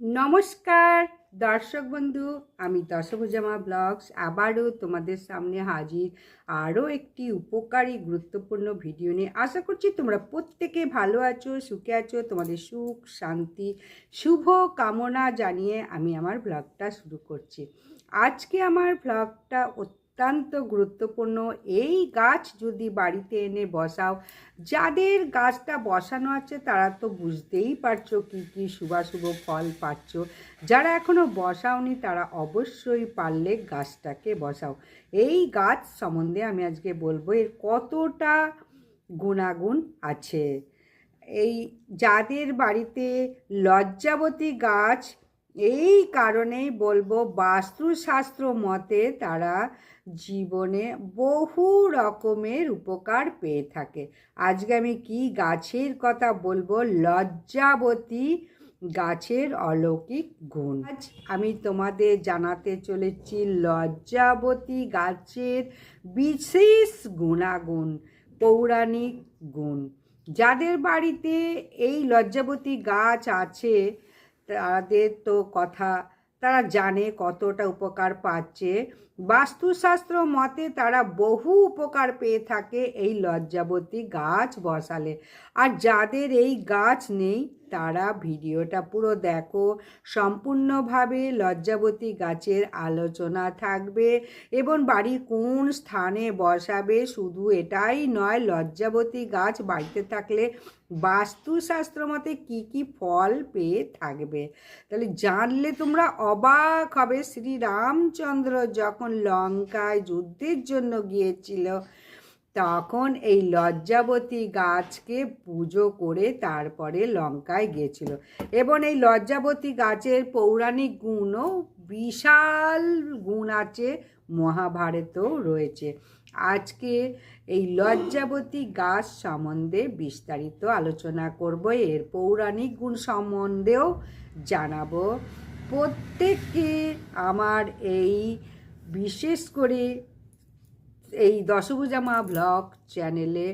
নমস্কার, দর্শক বন্ধু, আমি দশভুজামা ব্লগস। আবারও তোমাদের সামনে হাজির আরও একটি উপকারী, গুরুত্বপূর্ণ ভিডিও নিয়ে। আশা করছি তোমরা প্রত্যেকে ভালো আছো, সুখে আছো। তোমাদের সুখ, শান্তি, শুভ কামনা জানিয়ে আমি আমার ব্লগটা শুরু করছি। আজকে আমার ব্লগটা অত্যন্ত গুরুত্বপূর্ণ। এই গাছ যদি বাড়িতে এনে বসাও, যাদের গাছটা বসানো আছে তারা তো বুঝতেই পারছ কী কী শুভাশুভ ফল পাচ্ছ। যারা এখনও বসাওনি তারা অবশ্যই পারলে গাছটাকে বসাও। এই গাছ সম্বন্ধে আমি আজকে বলব এর কতটা গুণাগুণ আছে। এই যাদের বাড়িতে লজ্জাবতী গাছ এই কারণেই বলব বাস্তুশাস্ত্র মতে তারা জীবনে বহু রকমের উপকার পেয়ে থাকে। আজকে আমি কি গাছের কথা বলব? লজ্জাবতী গাছের অলৌকিক গুণ। আজ আমি তোমাদের জানাতে চলেছি লজ্জাবতী গাছের বিশেষ গুণাগুণ, পৌরাণিক গুণ। যাদের বাড়িতে এই লজ্জাবতী গাছ আছে তাদের তো কথা তারা জানে কতটা উপকার পাচ্ছে। বাস্তুশাস্ত্র মতে তারা বহু উপকার পেয়ে থাকে এই লজ্জাবতী গাছ বসালে। আর যাদের এই গাছ নেই, তারা ভিডিওটা পুরো দেখো। সম্পূর্ণভাবে লজ্জাবতী গাছের আলোচনা থাকবে এবং বাড়ি কোন স্থানে বসাবে শুধু এটাই নয়, লজ্জাবতী গাছ বাড়িতে থাকলে বাস্তুশাস্ত্র মতে কী কী ফল পেয়ে থাকবে? তাহলে জানলে তোমরা অবাক হবে। শ্রীরামচন্দ্র যখন লঙ্কায় যুদ্ধের জন্য গিয়েছিল, তখন এই লজ্জাবতী গাছকে পুজো করে তারপরে লঙ্কায় গিয়েছিল। এবং এই লজ্জাবতী গাছের পৌরাণিক গুণও বিশাল গুণ আছে, মহাভারতেও রয়েছে। আজকে এই লজ্জাবতী গাছ সম্বন্ধে বিস্তারিত আলোচনা করব। এর পৌরাণিক গুণ সম্বন্ধেও জানাব। প্রত্যেককে আমার এই বিশেষ করে এই দশভুজামা ব্লগ চ্যানেলে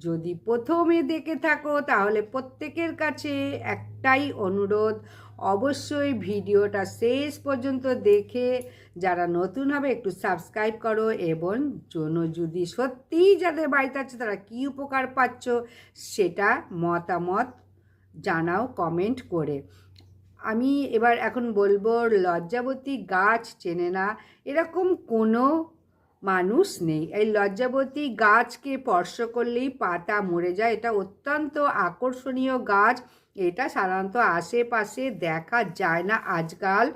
যদি প্রথমে দেখে থাকো, তাহলে প্রত্যেকের কাছে একটাই অনুরোধ, অবশ্যই ভিডিওটা শেষ পর্যন্ত দেখে যারা নতুন হবে একটু সাবস্ক্রাইব করো এবং জন্য যদি সত্যিই যাদের বাড়িতে আছে তারা কী উপকার পাচ্ছ সেটা মতামত জানাও, কমেন্ট করে। আমি এবার এখন বলব, লজ্জাবতী গাছ চেনে না, এরকম কোনো মানুষ নেই। এই লজ্জাবতী গাছকে স্পর্শ করলেই পাতা মরে যায়, এটা অত্যন্ত আকর্ষণীয় গাছ, এটা সাধারণত আশেপাশে দেখা যায় না আজকাল।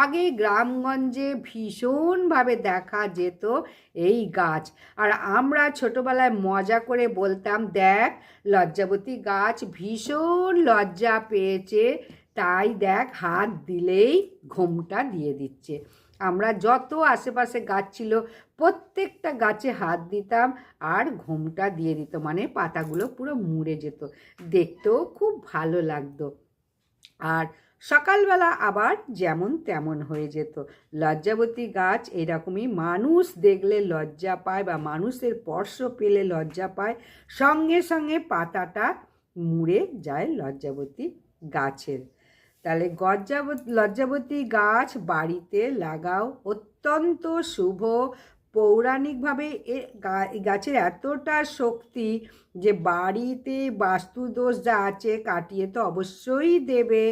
আগে গ্রামগঞ্জে ভীষণভাবে দেখা যেত এই গাছ। আর আমরা ছোটোবেলায় মজা করে বলতাম, দেখ, লজ্জাবতী গাছ ভীষণ লজ্জা পেয়েছে। তাই দেখ, হাত দিলেই ঘোমটা দিয়ে দিচ্ছে। আমরা যত আশেপাশে গাছ ছিল, প্রত্যেকটা গাছে হাত দিতাম আর ঘোমটা দিয়ে দিত। মানে পাতাগুলো পুরো মুড়ে যেত। দেখতেও খুব ভালো লাগতো। আর সকালবেলা আবার যেমন তেমন হয়ে যেত। লজ্জাবতী গাছ এরকমই মানুষ দেখলে লজ্জা পায় বা মানুষের স্পর্শ পেলে লজ্জা পায়। সঙ্গে সঙ্গে পাতাটা মুড়ে যায় লজ্জাবতী গাছের। তাহলে গজ্জাবতী লজ্জাবতী গাছ বাড়িতে লাগাও। অত্যন্ত শুভ। পৌরাণিকভাবে এ গাছের এতটা শক্তি যে বাড়িতে বাস্তুদোষ যা আছে কাটিয়ে তো অবশ্যই দেবে।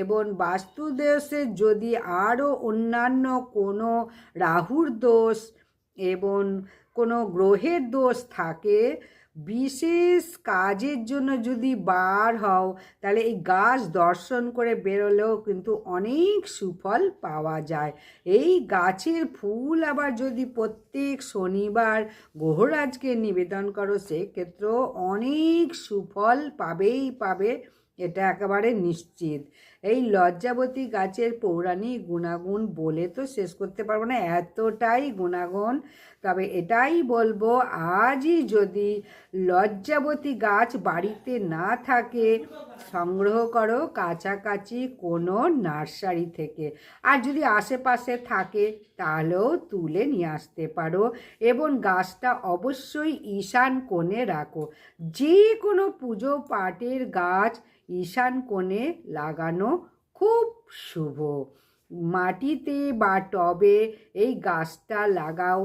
এবং বাস্তুদোষে যদি আরও অন্যান্য কোনো রাহুর দোষ এবং কোনো গ্রহের দোষ থাকে বিশেষ কাজের জন্য যদি বার হও, তাহলে এই গাছ দর্শন করে বেরোলেও কিন্তু অনেক সুফল পাওয়া যায়। এই গাছের ফুল আবার যদি প্রত্যেক শনিবার গ্রহরাজকে নিবেদন করো, সেক্ষেত্রেও অনেক সুফল পাবেই পাবে এটা একেবারে নিশ্চিত। এই লজ্জাবতী গাছের পৌরাণিক গুণাগুণ বলে তো শেষ করতে পারব না, এতটাই গুণাগুণ। তবে এটাই বলব, আজই যদি লজ্জাবতী গাছ বাড়িতে না থাকে, সংগ্রহ করো কাছাকাছি কোনো নার্সারি থেকে। আর যদি আশেপাশে থাকে তাহলেও তুলে নিয়ে আসতে পারো এবং গাছটা অবশ্যই ঈশান কোণে রাখো। যে কোনো পুজো পাটের গাছ ঈশান কোণে লাগানো খুব শুভ। মাটিতে বা টবে এই গাছটা লাগাও।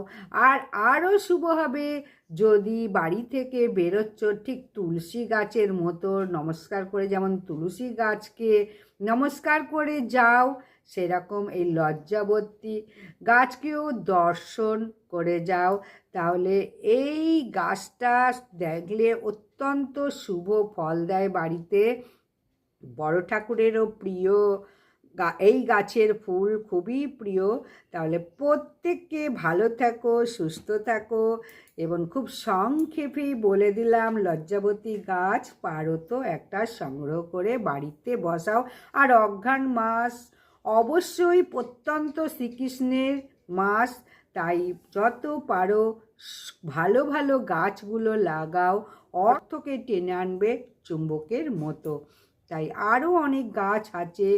আর আরও শুভ হবে যদি বাড়ি থেকে বেরোচ্ছ ঠিক তুলসী গাছের মতো। নমস্কার করে যেমন তুলসী গাছকে নমস্কার করে যাও। সেরকম এই লজ্জাবতী গাছকেও দর্শন করে যাও। তাহলে এই গাছটা দেখলে অত্যন্ত শুভ ফল দেয় বাড়িতে। বড় ঠাকুরেরও প্রিয় এই গাছের ফুল খুবই প্রিয়। তাহলে প্রত্যেককে ভালো থাকো, সুস্থ থাকো এবং খুব সংক্ষেপেই বলে দিলাম, লজ্জাবতী গাছ পারো তো একটা সংগ্রহ করে বাড়িতে বসাও। আর অঘ্রাণ মাস অবশ্যই প্রত্যন্ত শ্রীকৃষ্ণের মাস। তাই যত পারো ভালো ভালো গাছগুলো লাগাও। অর্থকে টেনে আনবে চুম্বকের মতো। তাই আরও অনেক গাছ আছে।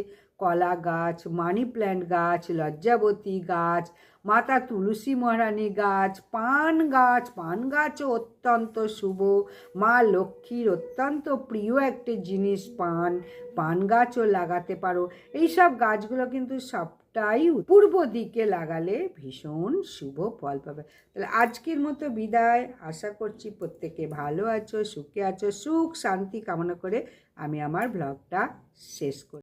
কলা গাছ, মানি প্ল্যান্ট গাছ, লজ্জাবতী গাছ, মাতা তুলসী মহারানী গাছ, পান গাছ, পান গাছও অত্যন্ত শুভ। মা লক্ষ্মীর অত্যন্ত প্রিয় একটি জিনিস, পান। পান গাছও লাগাতে পারো। এইসব গাছগুলো কিন্তু সবটাই পূর্ব দিকে লাগালে ভীষণ শুভ ফল পাবে। তাহলে আজকের মতো বিদায়। আশা করছি প্রত্যেকে ভালো আছো, সুখে আছো, সুখ শান্তি কামনা করে আমি আমার ব্লগটা শেষ করি